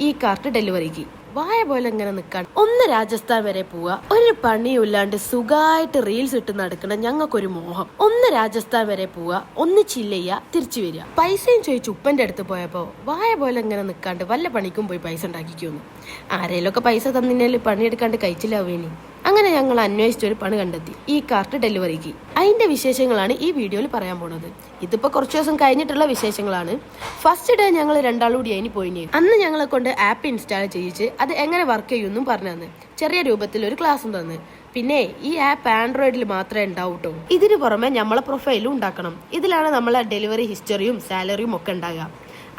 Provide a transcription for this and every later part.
ഈ കാർട്ട് ഡെലിവറിക്ക് വായ പോലെ ഇങ്ങനെ നിൽക്കാൻ ഒന്ന് രാജസ്ഥാൻ വരെ പോവുക. ഒരു പണിയും ഇല്ലാണ്ട് സുഖമായിട്ട് റീൽസ് ഇട്ട് നടക്കണ ഞങ്ങൾക്കൊരു മോഹം. ഒന്ന് രാജസ്ഥാൻ വരെ പോവുക. ഒന്ന് ചില്ലയ്യ തിരിച്ചു വരിക. പൈസയും ചോദിച്ച് ഉപ്പന്റെ അടുത്ത് പോയപ്പോ വായ പോലെ ഇങ്ങനെ നിൽക്കാണ്ട് വല്ല പണിക്കും പോയി പൈസ ഉണ്ടാക്കിക്കുന്നു. ആരേലൊക്കെ പൈസ തന്നിനാൽ പണിയെടുക്കാണ്ട് കഴിച്ചില്ലാവേനി അങ്ങനെ ഞങ്ങൾ അന്വേഷിച്ചൊരു പണി കണ്ടെത്തി ഈ കാർട്ട് ഡെലിവറിക്ക്. അതിന്റെ വിശേഷങ്ങളാണ് ഈ വീഡിയോയിൽ പറയാൻ പോണത്. ഇതിപ്പോ കുറച്ച് ദിവസം കഴിഞ്ഞിട്ടുള്ള വിശേഷങ്ങളാണ്. ഫസ്റ്റ് ഡേ ഞങ്ങൾ രണ്ടാളും കൂടി അതിന് പോയിന്. അന്ന് ഞങ്ങളെ കൊണ്ട് ആപ്പ് ഇൻസ്റ്റാൾ ചെയ്യിച്ച് അത് എങ്ങനെ വർക്ക് ചെയ്യുമെന്നും പറഞ്ഞു തന്ന് ചെറിയ രൂപത്തിൽ ഒരു ക്ലാസ്സും തന്ന്. പിന്നെ ഈ ആപ്പ് ആൻഡ്രോയിഡിൽ മാത്രമേ ഉണ്ടാവൂ കേട്ടോ ഇതിന് പുറമെ നമ്മളെ പ്രൊഫൈലും ഉണ്ടാക്കണം. ഇതിലാണ് നമ്മളെ ഡെലിവറി ഹിസ്റ്ററിയും സാലറിയും ഒക്കെ ഉണ്ടാകുക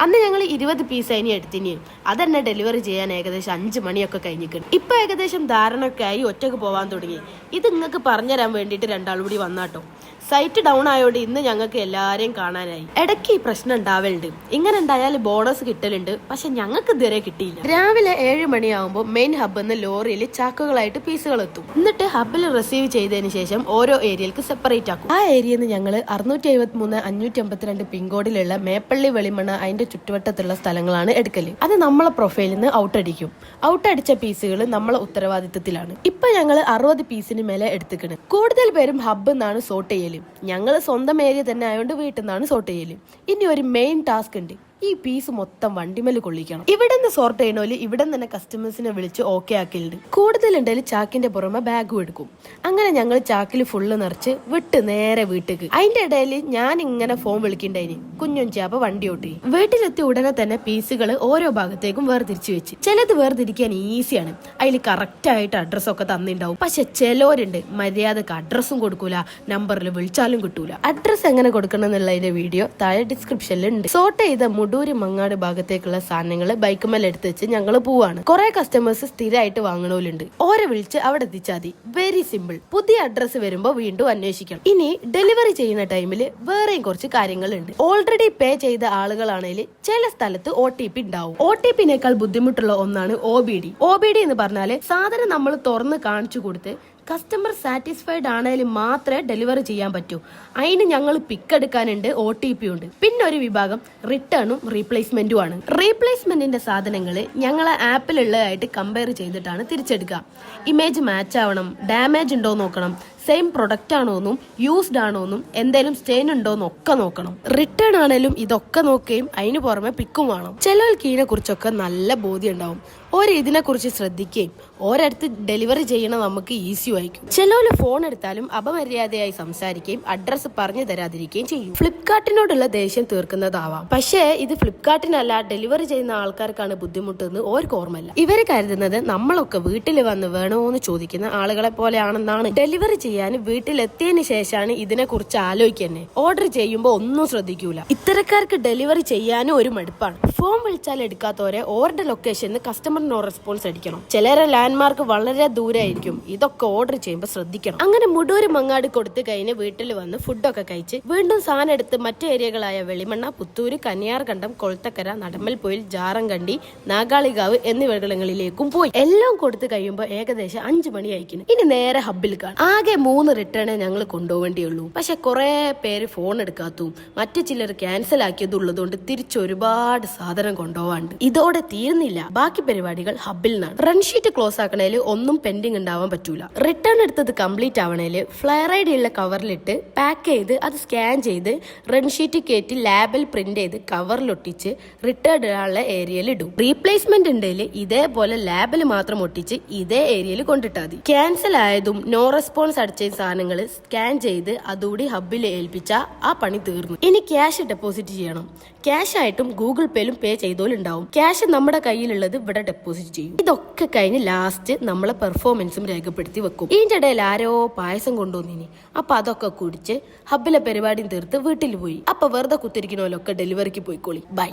അന്ന് ഞങ്ങൾ ഇരുപത് പീസ് അതിന് എടുത്തിനി. അതെന്നെ ഡെലിവറി ചെയ്യാൻ ഏകദേശം അഞ്ച് മണിയൊക്കെ കഴിഞ്ഞിട്ടുണ്ട് ഇപ്പൊ ഏകദേശം ധാരണയൊക്കെ ആയി ഒറ്റയ്ക്ക് പോവാൻ തുടങ്ങി. ഇത് നിങ്ങൾക്ക് പറഞ്ഞുതരാൻ വേണ്ടിയിട്ട് രണ്ടാളും കൂടി വന്നാട്ടോ. സൈറ്റ് ഡൗൺ ആയതുകൊണ്ട് ഇന്ന് ഞങ്ങൾക്ക് എല്ലാരെയും കാണാനായി. ഇടയ്ക്ക് ഈ പ്രശ്നം ഉണ്ടാവലുണ്ട്. ഇങ്ങനെ ഉണ്ടായാൽ ബോണസ് കിട്ടലുണ്ട്. പക്ഷെ ഞങ്ങൾക്ക് ഇതുവരെ കിട്ടിയില്ല. രാവിലെ ഏഴ് മണിയാകുമ്പോൾ മെയിൻ ഹബ്ബിൽ നിന്ന് ലോറിയിൽ ചാക്കുകളായിട്ട് പീസുകൾ എത്തും. എന്നിട്ട് ഹബ്ബിൽ റിസീവ് ചെയ്തതിന് ശേഷം ഓരോ ഏരിയയിലേക്ക് സെപ്പറേറ്റ് ആക്കും. ആ ഏരിയയിൽ നിന്ന് ഞങ്ങൾ അറുന്നൂറ്റി എഴുപത്തി മൂന്ന് അഞ്ഞൂറ്റി അമ്പത്തിരണ്ട് പിൻകോഡിലുള്ള മേപ്പള്ളി വെളിമണ്ണ അതിന്റെ ചുറ്റുവട്ടത്തുള്ള സ്ഥലങ്ങളാണ് എടുക്കൽ. അത് നമ്മളെ പ്രൊഫൈലിൽ നിന്ന് ഔട്ട് അടിക്കും. ഔട്ട് അടിച്ച പീസുകൾ നമ്മളെ ഉത്തരവാദിത്തത്തിലാണ് ഇപ്പൊ ഞങ്ങൾ അറുപത് പീസിന് മേലെ എടുത്തുക്കണ്. കൂടുതൽ പേരും ഹബ്ബ് എന്നാണ് സോട്ട് ചെയ്യൽ. ഞങ്ങൾ സ്വന്തം ഏരിയ തന്നെ ആയതുകൊണ്ട് വീട്ടിൽ നിന്നാണ് സോട്ട് ചെയ്യൽ. ഇനി ഒരു മെയിൻ ടാസ്ക് ഉണ്ട്. ഈ പീസ് മൊത്തം വണ്ടിമേൽ കൊള്ളിക്കണം. ഇവിടെ നിന്ന് സോർട്ട് ചെയ്യണോൽ ഇവിടെ തന്നെ കസ്റ്റമേഴ്സിനെ വിളിച്ച് ഓക്കെ ആക്കലുണ്ട്. കൂടുതലുണ്ടെങ്കിൽ ചാക്കിന്റെ പുറമെ ബാഗും എടുക്കും. അങ്ങനെ ഞങ്ങൾ ചാക്കിൽ ഫുള്ള് നിറച്ച് വിട്ട് നേരെ വീട്ടിലേക്ക് അതിന്റെ ഇടയിൽ ഞാൻ ഇങ്ങനെ ഫോൺ വിളിക്കണ്ടായിന് കുഞ്ഞും വണ്ടി ഓട്ടി. വീട്ടിലെത്തി ഉടനെ തന്നെ പീസുകൾ ഓരോ ഭാഗത്തേക്കും വേർതിരിച്ചു വെച്ച്. ചിലത് വേർതിരിക്കാൻ ഈസിയാണ് അതിൽ കറക്റ്റ് ആയിട്ട് അഡ്രസ് ഒക്കെ തന്നിണ്ടാവും. പക്ഷെ ചിലവരുണ്ട് മര്യാദയ്ക്ക് അഡ്രസ്സും കൊടുക്കൂല നമ്പറിൽ വിളിച്ചാലും കിട്ടൂല. അഡ്രസ് എങ്ങനെ കൊടുക്കണം എന്നുള്ളതിന്റെ വീഡിയോ താഴെ ഡിസ്ക്രിപ്ഷനിൽ ഉണ്ട് സോർട്ട് ചെയ്ത മുടൂര് മങ്ങാട് ഭാഗത്തേക്കുള്ള സാധനങ്ങൾ ബൈക്കുമേൽ എടുത്ത് വെച്ച് ഞങ്ങൾ പോവാണ്. കുറെ കസ്റ്റമേഴ്സ് സ്ഥിരമായിട്ട് വാങ്ങണോലുണ്ട്. ഓരെ വിളിച്ച് അവിടെ എത്തിച്ചാൽ മതി. വെരി സിമ്പിൾ പുതിയ അഡ്രസ്സ് വരുമ്പോൾ വീണ്ടും അന്വേഷിക്കണം ഇനി ഡെലിവറി ചെയ്യുന്ന ടൈമിൽ വേറെയും കുറച്ച് കാര്യങ്ങളുണ്ട്. ഓൾറെഡി പേ ചെയ്ത ആളുകളാണെങ്കിൽ ചില സ്ഥലത്ത് ഒ ടി പി ഉണ്ടാവും. ഒ ടി പിന്നേക്കാൾ ബുദ്ധിമുട്ടുള്ള ഒന്നാണ് O B D O B D എന്ന് പറഞ്ഞാൽ സാധനം നമ്മൾ തുറന്ന് കാണിച്ചു കൊടുത്ത് കസ്റ്റമർ സാറ്റിസ്ഫൈഡ് ആണെങ്കിലും മാത്രമേ ഡെലിവറി ചെയ്യാൻ പറ്റൂ. അതിന് ഞങ്ങൾ പിക്ക് എടുക്കാനുണ്ട് ഒ ടി പി ഉണ്ട്. പിന്നെ ഒരു വിഭാഗം റിട്ടേണും റീപ്ലേസ്മെന്റും ആണ്. റീപ്ലേസ്മെന്റിന്റെ സാധനങ്ങൾ ഞങ്ങളെ ആപ്പിലുള്ളതായിട്ട് കമ്പയർ ചെയ്തിട്ടാണ് തിരിച്ചെടുക്കുക. ഇമേജ് മാച്ച് ആവണം ഡാമേജ് ഉണ്ടോ നോക്കണം. സെയിം പ്രൊഡക്റ്റ് ആണോ എന്നും യൂസ്ഡ് ആണോ എന്നും എന്തെങ്കിലും സ്റ്റെയിൻ ഉണ്ടോ എന്നും ഒക്കെ നോക്കണം. റിട്ടേൺ ആണേലും ഇതൊക്കെ നോക്കുകയും അതിന് പുറമെ പിക്കും വേണം. ചിലർക്ക് ഇതിനെ കുറിച്ചൊക്കെ നല്ല ബോധ്യം ഉണ്ടാവും. ഓരോ ഇതിനെ കുറിച്ച് ശ്രദ്ധിക്കുകയും ഓരോരുത്ത് ഡെലിവറി ചെയ്യണ നമുക്ക് ഈസി ആയിരിക്കും. ചിലവര് ഫോൺ എടുത്താലും അപമര്യാദയായി സംസാരിക്കുകയും അഡ്രസ്സ് പറഞ്ഞു തരാതിരിക്കുകയും ചെയ്യും. ഫ്ലിപ്കാർട്ടിനോടുള്ള ദേഷ്യം തീർക്കുന്നതാവാം. പക്ഷേ ഇത് ഫ്ലിപ്കാർട്ടിനല്ല ഡെലിവറി ചെയ്യുന്ന ആൾക്കാർക്കാണ് ബുദ്ധിമുട്ടെന്ന് ഓർക്ക് ഓർമ്മല്ല ഇവർ കരുതുന്നത് നമ്മളൊക്കെ വീട്ടിൽ വന്ന് വേണോ എന്ന് ചോദിക്കുന്ന ആളുകളെ പോലെയാണെന്നാണ്. ഡെലിവറി ചെയ്യാൻ വീട്ടിലെത്തിയതിന് ശേഷമാണ് ഇതിനെ കുറിച്ച് ആലോചിക്കുന്നത്. ഓർഡർ ചെയ്യുമ്പോൾ ഒന്നും ശ്രദ്ധിക്കൂല. ഇത്തരക്കാർക്ക് ഡെലിവറി ചെയ്യാനും ഒരു മടുപ്പാണ്. ഫോൺ വിളിച്ചാൽ എടുക്കാത്തവരെ ഓർഡർ ലൊക്കേഷനിൽ കസ്റ്റമർ നോ റെസ്പോൺസ് അടിക്കണം. ചിലരെ ലാൻഡ്മാർക്ക് വളരെ ദൂരമായിരിക്കും ഇതൊക്കെ ഓർഡർ ചെയ്യുമ്പോൾ ശ്രദ്ധിക്കണം. അങ്ങനെ മുടൂര് മങ്ങാട് കൊടുത്തു കഴിഞ്ഞ് വീട്ടിൽ വന്ന് ഫുഡൊക്കെ കഴിച്ച് വീണ്ടും സാധനം എടുത്ത് മറ്റു ഏരിയകളായ വെളിമണ്ണ പുത്തൂര് കന്യാർകണ്ടം കൊളത്തക്കര നടമ്പൽപ്പൊയിൽ ജാറങ്കണ്ടി നാഗാളികാവ് എന്നിവിടങ്ങളിലേക്കും പോയി. എല്ലാം കൊടുത്തു കഴിയുമ്പോൾ ഏകദേശം അഞ്ചു മണി അയക്കുന്നു ഇനി നേരെ ഹബ്ബിൽ കാണും. ആകെ മൂന്ന് റിട്ടേണേ ഞങ്ങൾ കൊണ്ടുപോകേണ്ടിയുള്ളൂ പക്ഷെ കുറേ പേര് ഫോൺ എടുക്കാത്തതും മറ്റു ചിലർ ക്യാൻസൽ ആക്കിയതുള്ളതുകൊണ്ട് തിരിച്ച് ഒരുപാട് സാധനം കൊണ്ടുപോകാണ്ട് ഇതോടെ തീരുന്നില്ല. ബാക്കി പരിപാടികൾ ഹബിൽ നിന്നാണ്. റൺഷീറ്റ് ക്ലോസ് ആക്കണേൽ ഒന്നും പെൻഡിങ് ഉണ്ടാവാൻ പറ്റൂല. റിട്ടേൺ എടുത്തത് കംപ്ലീറ്റ് ആവണേൽ ഫ്ലയറൈഡ് ഉള്ള കവറിലിട്ട് പാക്ക് ചെയ്ത് അത് സ്കാൻ ചെയ്ത് റൺഷീറ്റ് കയറ്റി ലാബിൽ പ്രിന്റ് ചെയ്ത് കവറിലൊട്ടിച്ച് റിട്ടേൺ ഇടാനുള്ള ഏരിയയിൽ ഇടും. റീപ്ലേസ്മെന്റ് ഉണ്ടെങ്കിൽ ഇതേപോലെ ലാബിൽ മാത്രം ഒട്ടിച്ച് ഇതേ ഏരിയയിൽ കൊണ്ടിട്ടാൽ മതി. ക്യാൻസൽ ആയതും നോ റെസ്പോൺസ് അടിച്ച സാധനങ്ങൾ സ്കാൻ ചെയ്ത് അതുകൂടി ഹബ്ബിൽ ഏൽപ്പിച്ച ആ പണി തീർന്നു. ഇനി ക്യാഷ് ഡെപ്പോസിറ്റ് ചെയ്യണം. ക്യാഷ് ആയിട്ടും ഗൂഗിൾ പേയിലും പേ ചെയ്തോലുണ്ടാവും. ക്യാഷ് നമ്മുടെ കയ്യിലുള്ളത് ഇവിടെ ഡെപ്പോസിറ്റ് ചെയ്യും. ഇതൊക്കെ കഴിഞ്ഞ് ലാസ്റ്റ് നമ്മളെ പെർഫോമൻസും രേഖപ്പെടുത്തി വെക്കും. ഇതിന്റെ ഇടയിൽ ആരോ പായസം കൊണ്ടുവന്നിനി. അപ്പൊ അതൊക്കെ കുടിച്ച് ഹബ്ബിലെ പരിപാടിയും തീർത്ത് വീട്ടിൽ പോയി. അപ്പൊ വെറുതെ കുത്തിരിക്കണോലൊക്കെ ഡെലിവറിക്ക് പോയിക്കോളി. ബൈ